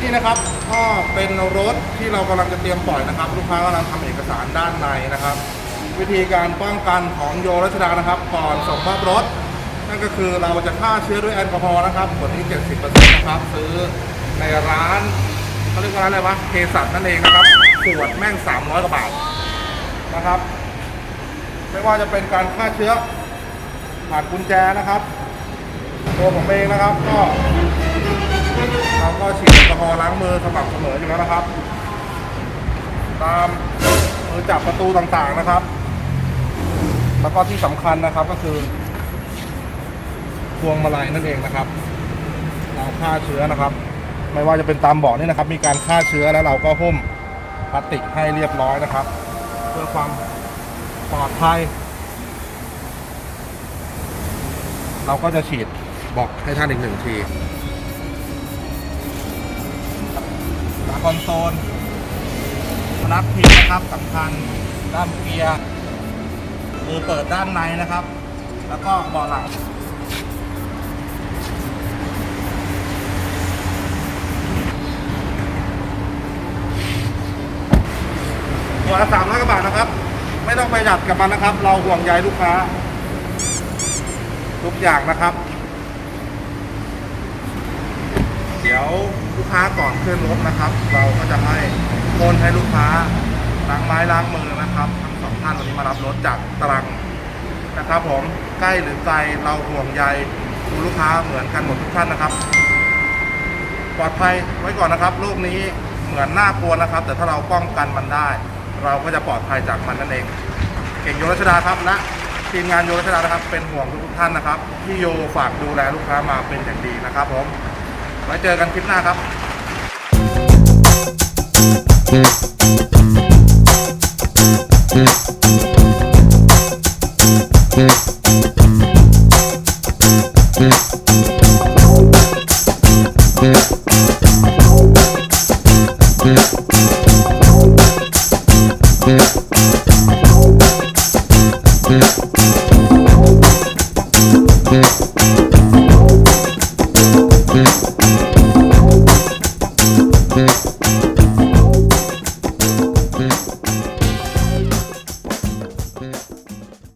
นี่นะครับก็เป็นรถที่เรากำลังจะเตรียมปล่อยนะครับ ลูกค้ากำลังทำเอกสารด้านในนะครับ วิธีการป้องกันของโยรัชดานะครับ ก่อนส่งมอบรถ นั่นก็คือเราจะฆ่าเชื้อด้วยแอลกอฮอล์นะครับขวดนี้ 70%นะครับซื้อในร้านเขาเรียกว่าร้านอะไรวะเภสัชนั่นเองนะครับขวดแม่ง 300กว่าบาทนะครับ ไม่ว่าจะเป็นการฆ่าเชื้อผ่านกุญแจนะครับ ตัวผมเองนะครับก็ ฉีดแอลกอฮอล์ล้างมือสม่ำเสมออยู่แล้วนะครับ ตามมือจับประตูต่างๆนะครับ แล้วก็ที่สำคัญนะครับก็คือ พวงมาลัยนั่นเองนะครับ เราฆ่าเชื้อนะครับ ไม่ว่าจะเป็นตามเบาะนี่นะครับ มีการฆ่าเชื้อแล้วเราก็หุ้มพลาสติกให้เรียบร้อยนะครับ เพื่อความปลอดภัย เราก็จะฉีดบอกให้ท่านอีกหนึ่งที อนโซลพนักพิงนะครับสำคัญด้านเกียร์มือเปิดด้านในนะครับ แล้วก็เบาะหลังหัวละสามร้อยกว่าบาทนะครับ ไม่ต้องไปหยัดกับมันนะครับ เราห่วงใยลูกค้า ทุกอย่างนะครับ เดี๋ยว ลูกค้าก่อนขึ้นรถนะครับ เราก็จะให้คนให้ลูกค้าล้างไม้ล้างมือนะครับทั้งสองท่านวันนี้มารับรถจากตรังนะครับผมใกล้หรือไกลเราห่วงใยคุณลูกค้าเหมือนกันหมดทุกท่านนะครับ ปลอดภัยไว้ก่อนนะครับโรคนี้เหมือนน่ากลัวนะครับ แต่ถ้าเราป้องกันมันได้ เราก็จะปลอดภัยจากมันนั่นเอง เก่งโยรัชดาครับและทีมงานโยรัชดานะครับ เป็นห่วงทุกท่านนะครับ ที่โยฝากดูแลลูกค้ามาเป็นอย่างดีนะครับผม ไว้เจอกันคลิปหน้าครับ嗯。